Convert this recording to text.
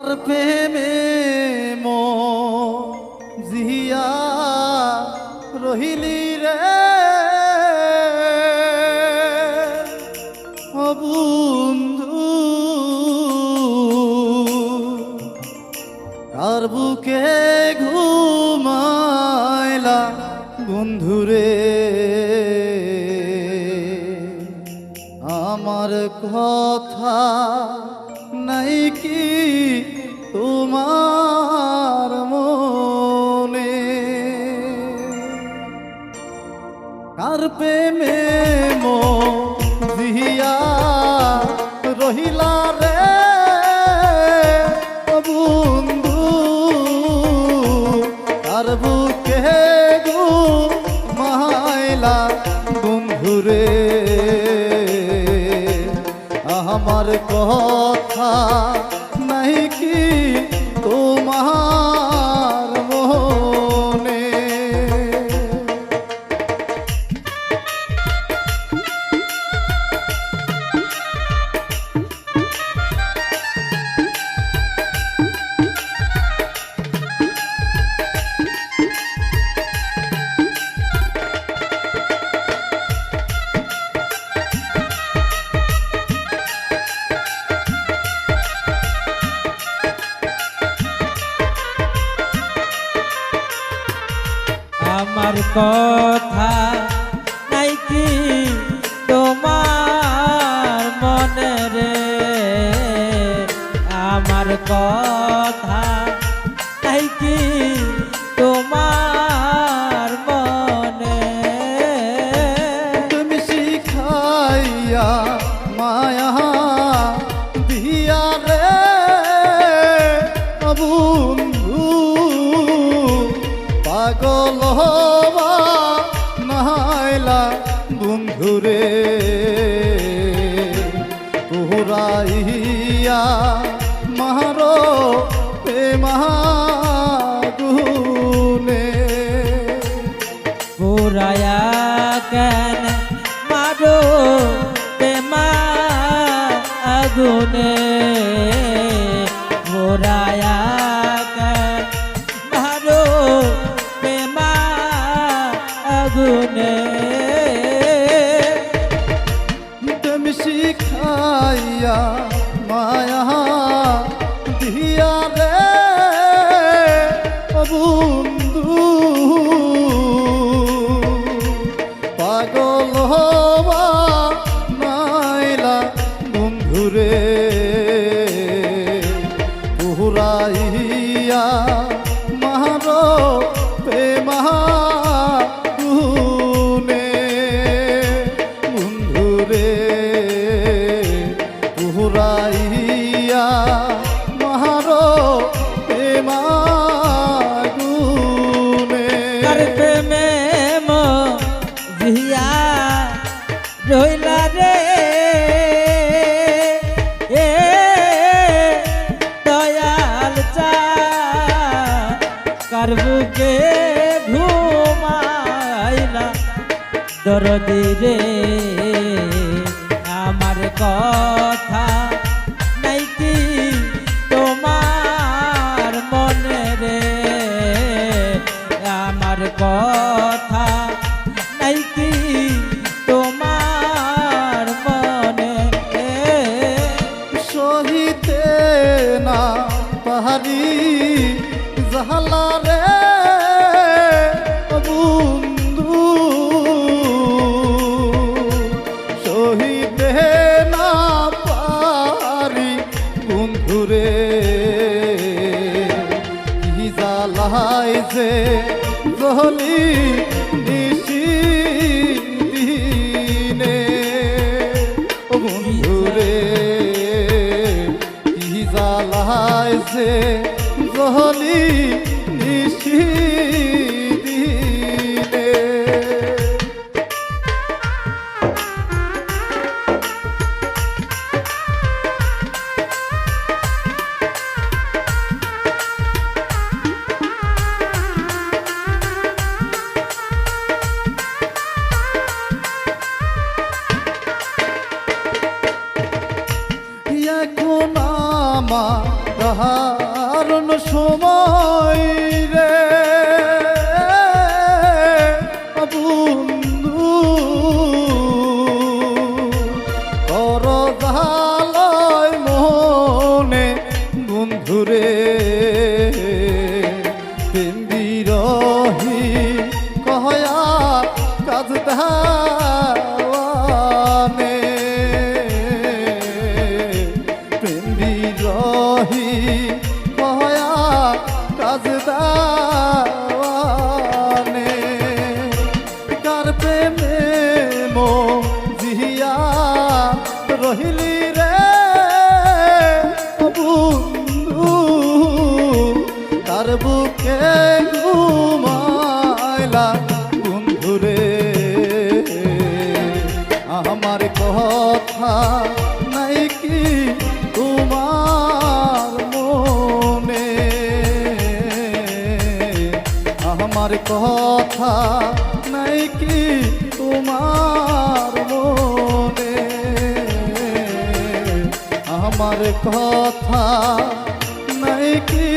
প্রেমে মো জিয়া রহিলি রে বন্ধু কার বুকে ঘুমাইলা বন্ধুরে? আমার কথা নাই কি তোমার মনে? কার প্রেমে মো রহিলা রে? বন্ধু, কার বুকে গো মাইলা বন্ধুরে আমার কথা মনে কথা নাই কি তোমার মনে রে? আমার কথা পুরাইয়া মারো প্রেমাগুনে পুরায়া কেন মারো প্রেমা আগুনে পুরায়া কেন মারো প্রেমা পুরাইয়া মারো প্রেমা গুনে বন্ধুরে পুরাইয়া মারো প্রেমা প্রেমে জিয়া রইলা দরদি রে। আমার কথা নাই কি তোমার মনে রে? আমার কথা নাই কি তোমার মনে সহিতে না পাহাড়ি জাহালা জলি নিশি দিনে ও বন্ধুরে কি জ্বালায় যে জলি আমার সময় রে। বন্ধু কর জালয় বুকে ঘুমাইলা, বন্ধুরে, আমার কথা নাই কি তোমার মনে? আমার কথা নাই কি তোমার মনে? আমার কথা নাই কি